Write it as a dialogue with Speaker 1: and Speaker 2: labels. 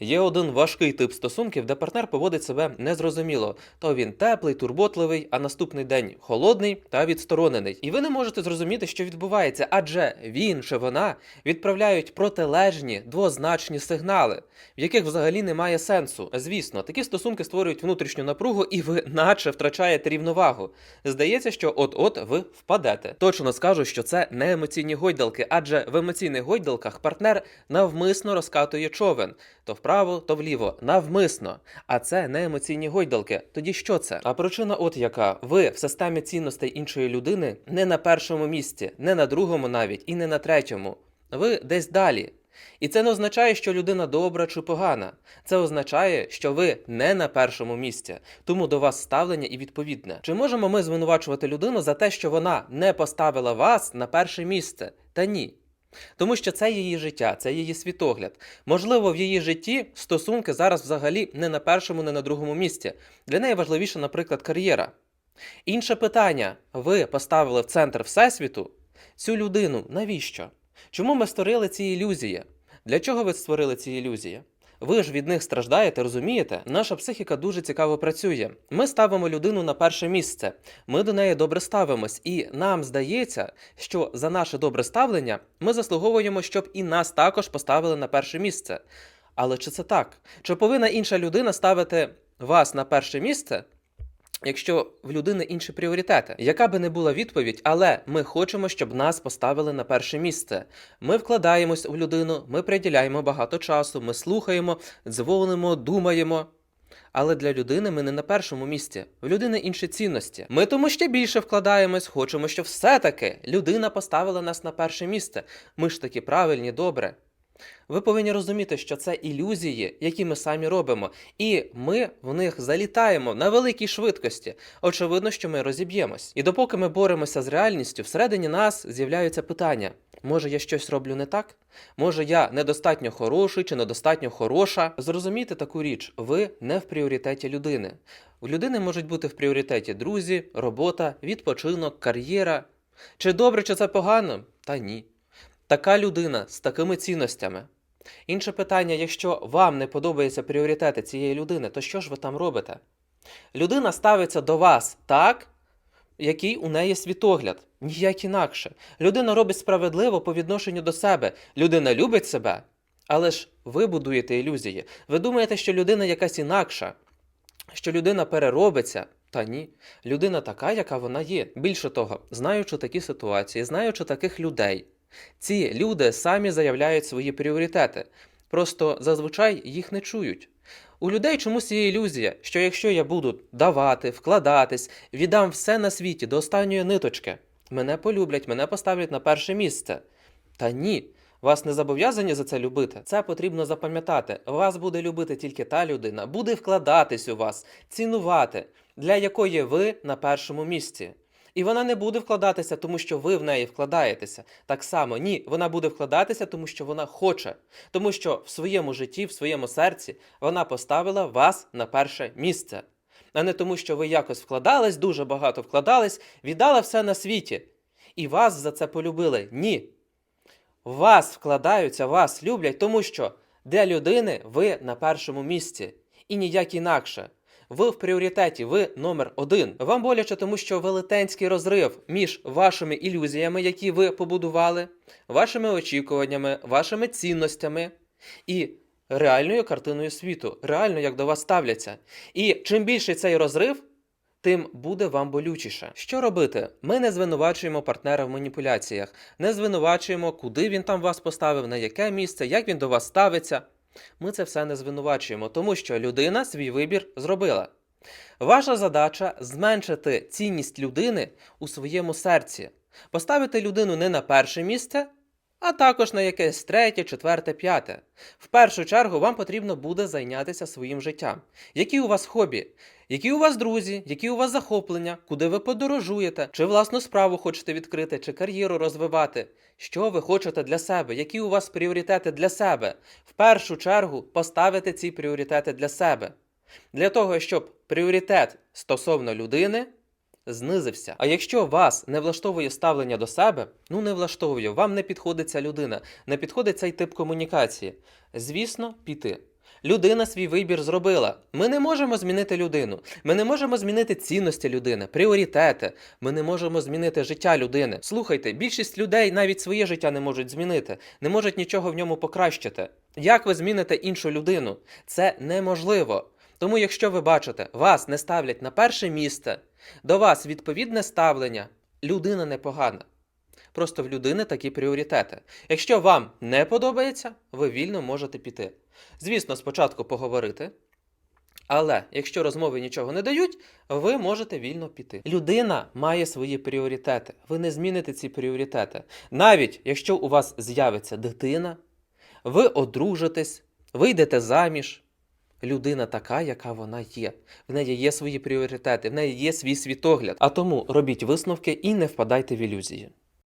Speaker 1: Є один важкий тип стосунків, де партнер поводить себе незрозуміло. То він теплий, турботливий, а наступний день холодний та відсторонений. І ви не можете зрозуміти, що відбувається, адже він чи вона відправляють протилежні двозначні сигнали, в яких взагалі немає сенсу. Звісно, такі стосунки створюють внутрішню напругу, і ви наче втрачаєте рівновагу. Здається, що от-от ви впадете. Точно скажу, що це не емоційні гойдалки, адже в емоційних гойдалках партнер навмисно розкатує човен то вправо, то вліво, навмисно. А це не емоційні гойдалки. Тоді що це? А причина от яка: ви в системі цінностей іншої людини не на першому місці, не на другому навіть і не на третьому. Ви десь далі. І це не означає, що людина добра чи погана. Це означає, що ви не на першому місці, тому до вас ставлення і відповідне. Чи можемо ми звинувачувати людину за те, що вона не поставила вас на перше місце? Та ні. Тому що це її життя, це її світогляд. Можливо, в її житті стосунки зараз взагалі не на першому, не на другому місці. Для неї важливіше, наприклад, кар'єра. Інше питання: ви поставили в центр Всесвіту цю людину. Навіщо? Чому ми створили ці ілюзії? Для чого ви створили ці ілюзії? Ви ж від них страждаєте, розумієте? Наша психіка дуже цікаво працює. Ми ставимо людину на перше місце, ми до неї добре ставимось, і нам здається, що за наше добре ставлення ми заслуговуємо, щоб і нас також поставили на перше місце. Але чи це так? Чи повинна інша людина ставити вас на перше місце? Якщо в людини інші пріоритети, яка би не була відповідь, але ми хочемо, щоб нас поставили на перше місце. Ми вкладаємось у людину, ми приділяємо багато часу, ми слухаємо, дзвонимо, думаємо. Але для людини ми не на першому місці. В людини інші цінності. Ми тому ще більше вкладаємось, хочемо, щоб все-таки людина поставила нас на перше місце. Ми ж такі правильні, добре. Ви повинні розуміти, що це ілюзії, які ми самі робимо, і ми в них залітаємо на великій швидкості. Очевидно, що ми розіб'ємось. І допоки ми боремося з реальністю, всередині нас з'являються питання: може я щось роблю не так? Може я недостатньо хороший чи недостатньо хороша? Зрозумійте таку річ: ви не в пріоритеті людини. У людини можуть бути в пріоритеті друзі, робота, відпочинок, кар'єра. Чи добре, чи це погано? Та ні. Така людина з такими цінностями. Інше питання: якщо вам не подобаються пріоритети цієї людини, то що ж ви там робите? Людина ставиться до вас так, який у неї світогляд, ніяк інакше. Людина робить справедливо по відношенню до себе. Людина любить себе, але ж ви будуєте ілюзії. Ви думаєте, що людина якась інакша, що людина переробиться. Та ні, людина така, яка вона є. Більше того, знаючи такі ситуації, знаючи таких людей, ці люди самі заявляють свої пріоритети, просто зазвичай їх не чують. У людей чомусь є ілюзія, що якщо я буду давати, вкладатись, віддам все на світі до останньої ниточки, мене полюблять, мене поставлять на перше місце. Та ні, вас не зобов'язані за це любити. Це потрібно запам'ятати. Вас буде любити тільки та людина, буде вкладатись у вас, цінувати, для якої ви на першому місці. І вона не буде вкладатися, тому що ви в неї вкладаєтеся. Так само ні, вона буде вкладатися, тому що вона хоче, тому що в своєму житті, в своєму серці вона поставила вас на перше місце, а не тому, що ви якось вкладались, дуже багато вкладались, віддала все на світі. І вас за це полюбили. Ні. Вас вкладаються, вас люблять, тому що для людини ви на першому місці. І ніяк інакше. Ви в пріоритеті, ви номер один. Вам боляче, тому що велетенський розрив між вашими ілюзіями, які ви побудували, вашими очікуваннями, вашими цінностями і реальною картиною світу, реально як до вас ставляться. І чим більший цей розрив, тим буде вам болючіше. Що робити? Ми не звинувачуємо партнера в маніпуляціях, не звинувачуємо, куди він там вас поставив, на яке місце, як він до вас ставиться. Ми це все не звинувачуємо, тому що людина свій вибір зробила. Ваша задача зменшити цінність людини у своєму серці, поставити людину не на перше місце, а також на якесь третє, четверте, п'яте. В першу чергу вам потрібно буде зайнятися своїм життям. Які у вас хобі? Які у вас друзі, які у вас захоплення, куди ви подорожуєте, чи власну справу хочете відкрити, чи кар'єру розвивати? Що ви хочете для себе? Які у вас пріоритети для себе? В першу чергу поставити ці пріоритети для себе. Для того, щоб пріоритет стосовно людини знизився. А якщо вас не влаштовує ставлення до себе, ну не влаштовує, вам не підходить ця людина, не підходить цей тип комунікації. Звісно, піти. Людина свій вибір зробила. Ми не можемо змінити людину. Ми не можемо змінити цінності людини, пріоритети. Ми не можемо змінити життя людини. Слухайте, більшість людей навіть своє життя не можуть змінити, не можуть нічого в ньому покращити. Як ви зміните іншу людину? Це неможливо. Тому, якщо ви бачите, вас не ставлять на перше місце, до вас відповідне ставлення, людина непогана. Просто в людини такі пріоритети. Якщо вам не подобається, ви вільно можете піти. Звісно, спочатку поговорити. Але якщо розмови нічого не дають, ви можете вільно піти. Людина має свої пріоритети. Ви не зміните ці пріоритети. Навіть якщо у вас з'явиться дитина, ви одружитесь, вийдете заміж. Людина така, яка вона є. В неї є свої пріоритети, в неї є свій світогляд. А тому робіть висновки і не впадайте в ілюзії.